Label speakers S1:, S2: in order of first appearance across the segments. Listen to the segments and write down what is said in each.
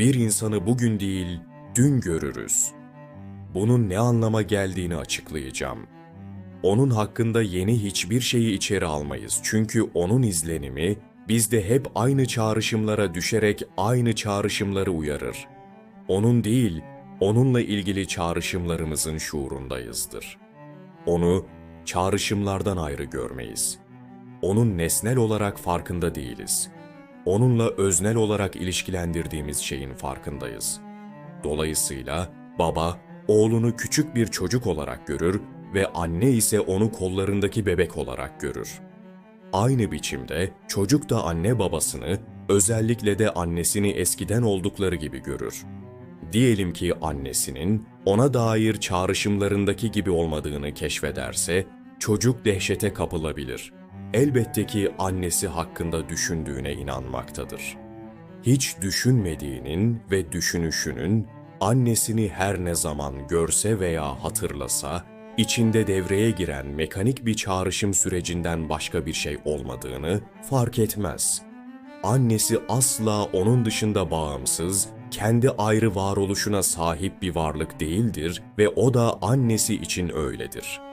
S1: bir insanı bugün değil, dün görürüz. Bunun ne anlama geldiğini açıklayacağım. Onun hakkında yeni hiçbir şeyi içeri almayız. Çünkü onun izlenimi bizde hep aynı çağrışımlara düşerek aynı çağrışımları uyarır. Onun değil, onunla ilgili çağrışımlarımızın şuurundayızdır. Onu çağrışımlardan ayrı görmeyiz. Onun nesnel olarak farkında değiliz. Onunla öznel olarak ilişkilendirdiğimiz şeyin farkındayız. Dolayısıyla baba oğlunu küçük bir çocuk olarak görür ve anne ise onu kollarındaki bebek olarak görür. Aynı biçimde çocuk da anne babasını, özellikle de annesini eskiden oldukları gibi görür. Diyelim ki annesinin ona dair çağrışımlarındaki gibi olmadığını keşfederse, çocuk dehşete kapılabilir. Elbette ki annesi hakkında düşündüğüne inanmaktadır. Hiç düşünmediğinin ve düşünüşünün annesini her ne zaman görse veya hatırlasa, içinde devreye giren mekanik bir çağrışım sürecinden başka bir şey olmadığını fark etmez. Annesi asla onun dışında bağımsız, kendi ayrı varoluşuna sahip bir varlık değildir ve o da annesi için öyledir.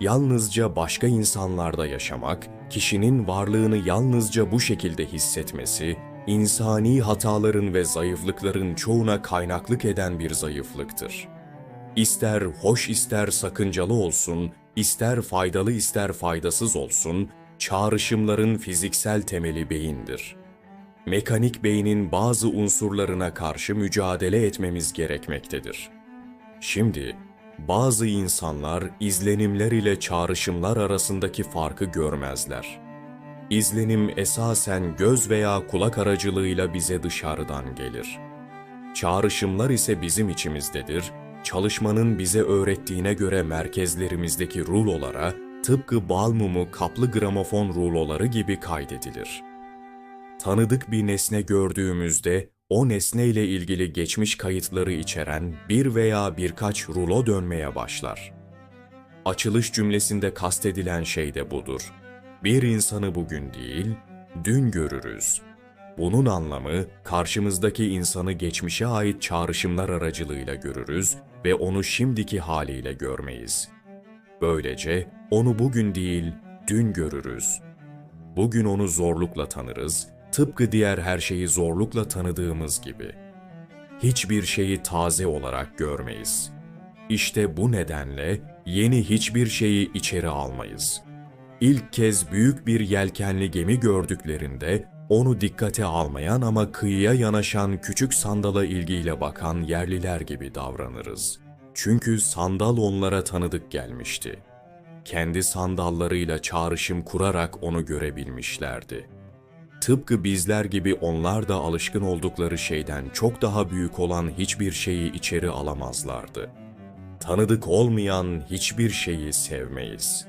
S1: Yalnızca başka insanlarda yaşamak, kişinin varlığını yalnızca bu şekilde hissetmesi, insani hataların ve zayıflıkların çoğuna kaynaklık eden bir zayıflıktır. İster hoş ister sakıncalı olsun, ister faydalı ister faydasız olsun, çağrışımların fiziksel temeli beyindir. Mekanik beynin bazı unsurlarına karşı mücadele etmemiz gerekmektedir. Şimdi bazı insanlar izlenimler ile çağrışımlar arasındaki farkı görmezler. İzlenim esasen göz veya kulak aracılığıyla bize dışarıdan gelir. Çağrışımlar ise bizim içimizdedir. Çalışmanın bize öğrettiğine göre merkezlerimizdeki rulolara tıpkı bal mumu kaplı gramofon ruloları gibi kaydedilir. Tanıdık bir nesne gördüğümüzde o nesneyle ilgili geçmiş kayıtları içeren bir veya birkaç rulo dönmeye başlar. Açılış cümlesinde kastedilen şey de budur. Bir insanı bugün değil, dün görürüz. Bunun anlamı karşımızdaki insanı geçmişe ait çağrışımlar aracılığıyla görürüz ve onu şimdiki haliyle görmeyiz. Böylece onu bugün değil, dün görürüz. Bugün onu zorlukla tanırız, tıpkı diğer her şeyi zorlukla tanıdığımız gibi. Hiçbir şeyi taze olarak görmeyiz. İşte bu nedenle yeni hiçbir şeyi içeri almayız. İlk kez büyük bir yelkenli gemi gördüklerinde onu dikkate almayan ama kıyıya yanaşan küçük sandala ilgiyle bakan yerliler gibi davranırız. Çünkü sandal onlara tanıdık gelmişti. Kendi sandallarıyla çağrışım kurarak onu görebilmişlerdi. Tıpkı bizler gibi onlar da alışkın oldukları şeyden çok daha büyük olan hiçbir şeyi içeri alamazlardı. Tanıdık olmayan hiçbir şeyi sevmeyiz.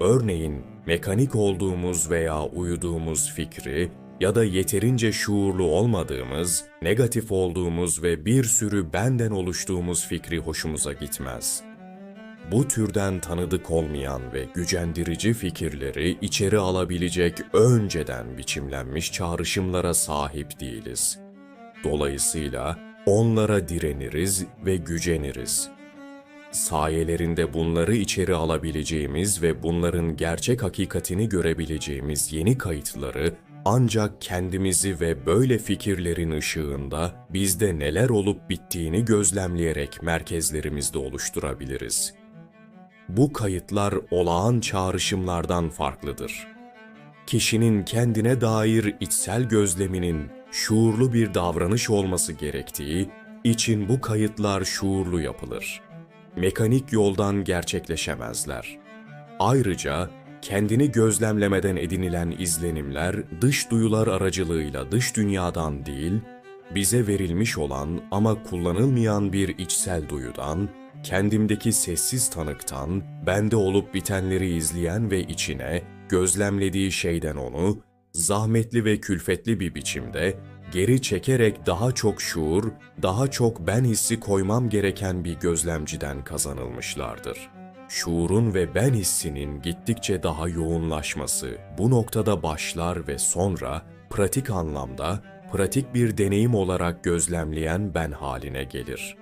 S1: Örneğin mekanik olduğumuz veya uyuduğumuz fikri ya da yeterince şuurlu olmadığımız, negatif olduğumuz ve bir sürü benden oluştuğumuz fikri hoşumuza gitmez. Bu türden tanıdık olmayan ve gücendirici fikirleri içeri alabilecek önceden biçimlenmiş çağrışımlara sahip değiliz. Dolayısıyla onlara direniriz ve güceniriz. Sayelerinde bunları içeri alabileceğimiz ve bunların gerçek hakikatini görebileceğimiz yeni kayıtları ancak kendimizi ve böyle fikirlerin ışığında bizde neler olup bittiğini gözlemleyerek merkezlerimizde oluşturabiliriz. Bu kayıtlar olağan çağrışımlardan farklıdır. Kişinin kendine dair içsel gözleminin şuurlu bir davranış olması gerektiği için bu kayıtlar şuurlu yapılır. Mekanik yoldan gerçekleşemezler. Ayrıca kendini gözlemlemeden edinilen izlenimler dış duyular aracılığıyla dış dünyadan değil, bize verilmiş olan ama kullanılmayan bir içsel duyudan, kendimdeki sessiz tanıktan, bende olup bitenleri izleyen ve içine, gözlemlediği şeyden onu, zahmetli ve külfetli bir biçimde, geri çekerek daha çok şuur, daha çok ben hissi koymam gereken bir gözlemciden kazanılmışlardır. Şuurun ve ben hissinin gittikçe daha yoğunlaşması bu noktada başlar ve sonra pratik anlamda pratik bir deneyim olarak gözlemleyen ben haline gelir.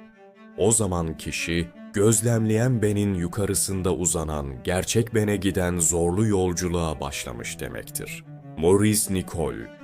S1: O zaman kişi, gözlemleyen benin yukarısında uzanan, gerçek bene giden zorlu yolculuğa başlamış demektir. Maurice Nicole